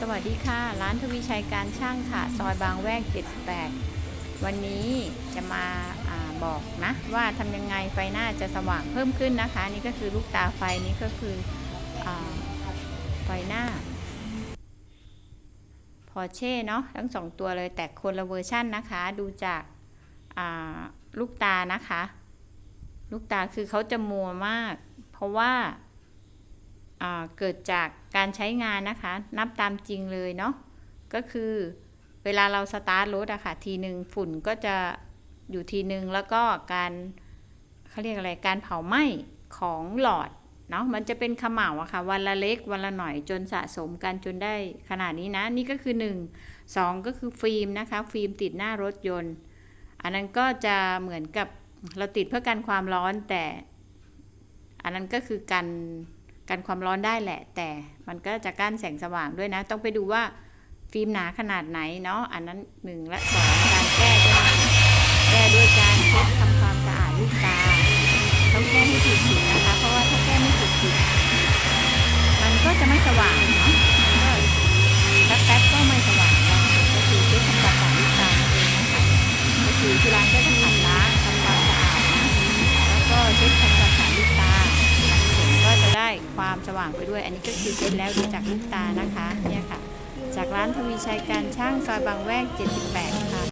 สวัสดีค่ะ ร้านทวีชัยการช่างค่ะ ซอยบางแวก 78 วันนี้จะมาอาบอกนะ ว่าทำยังไงไฟหน้าจะสว่างเพิ่มขึ้นนะคะ นี่ก็คือลูกตาไฟนี้ก็คืออไฟหน้า พอเช่เนาะทั้งสองตัวเลยแต่คนละเวอร์ชั่นนะคะ ดูจากาลูกตานะคะ ลูกตาคือเขาจะมัวมาก เพราะว่า เกิดจากการใช้งานนะคะ นับตามจริงเลยเนาะก็คือเวลาเราสตาร์ทรถอะค่ะทีหนึ่งฝุ่นก็จะอยู่ทีหนึ่งแล้วก็การเขาเรียกอะไรการเผาไหม้ของหลอดเนาะมันจะเป็นขมเหลาอะค่ะ วันละเล็กวันละหน่อยจนสะสมกันจนได้ขนาดนี้นะ นี่ก็คือ 1 2 ก็คือฟิล์มนะคะ ฟิล์มติดหน้ารถยนต์ อันนั้นก็จะเหมือนกับเราติดเพื่อกันความร้อนแต่ อันนั้นก็คือกัน กันความร้อนได้แหละ แต่มันก็จะกั้นแสงสว่างด้วยนะ ต้องไปดูว่าฟิล์มหนาขนาดไหนเนาะอันนั้นหนึ่งและสองการแก้ สว่างไปด้วย อันนี้ก็คือเสร็จแล้วดูจากลูกตานะคะเนี่ยค่ะ จากร้านทวีชัยการช่างซอยบางแวก 78 ค่ะ